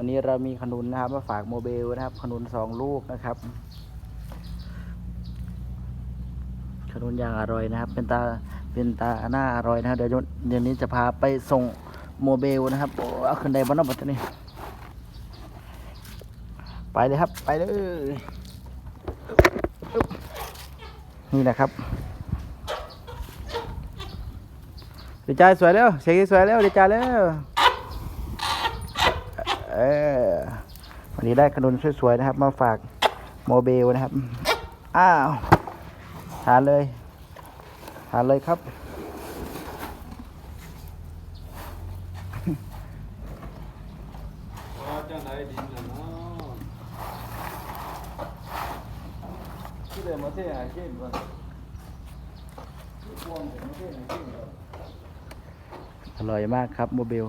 วันนี้เรามีขนุนนะครับ มาฝากโมเบลนะครับ ขนุนสองลูกนะครับ ขนุนอย่างอร่อยนะครับ เป็นตาเป็นตาหน้าอร่อยนะครับเดี๋ยวเดี๋ยวนี้จะพาไปส่งโมเบลนะครับโอ้เอาขึ้นได้บ้านนอกบัดนี้ไปเลยครับ ไปเลยนี่นะครับดีใจสวยแล้วเสียงสวยแล้วดีใจแล้ว เออ วันนี้ได้ขนุนสวยๆนะครับ มาฝากโมเบลนะครับ อ้าวทานเลยทานเลยครับว่าจังไดดินน่ะเนาะที่ได้มาเทให้กินว่าที่พวงผมมาเทให้กินว่าอร่อยมากครับโมเบล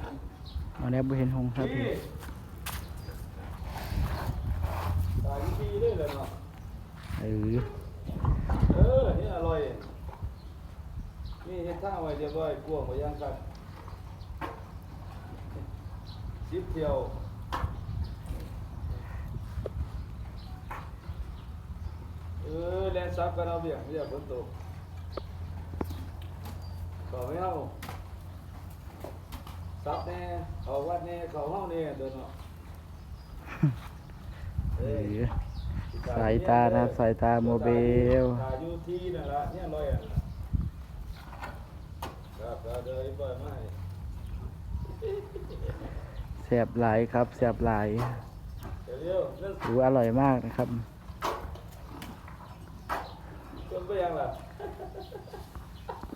พวงนี่ได้สองไว้สิอันนี้บุเห็นหงครับพี่ตายทีได้เลยเนาะเออเออนี่อร่อย นี่เฮ็ดท่าไว้เรียบร้อยกวงไว้ย่างกันสิบเที่ยวเออแลนซับกันเอาเบี่ยงเบี่ยงฝนตกต่อไม่เอา ซับแน่เขาวัดแน่เขาเฮาแน่เดินเนาะเออสายตานะครับสายตาโมเบลตาอยู่ที่นั่นละเนี่ยลอยอะครับครับเดี๋ยวอีกบ่อยมาให้แซ่บหลายครับแซ่บหลายเดี๋ยวเร็วเรื่องดูอร่อยมากนะครับต้นไปยังล่ะ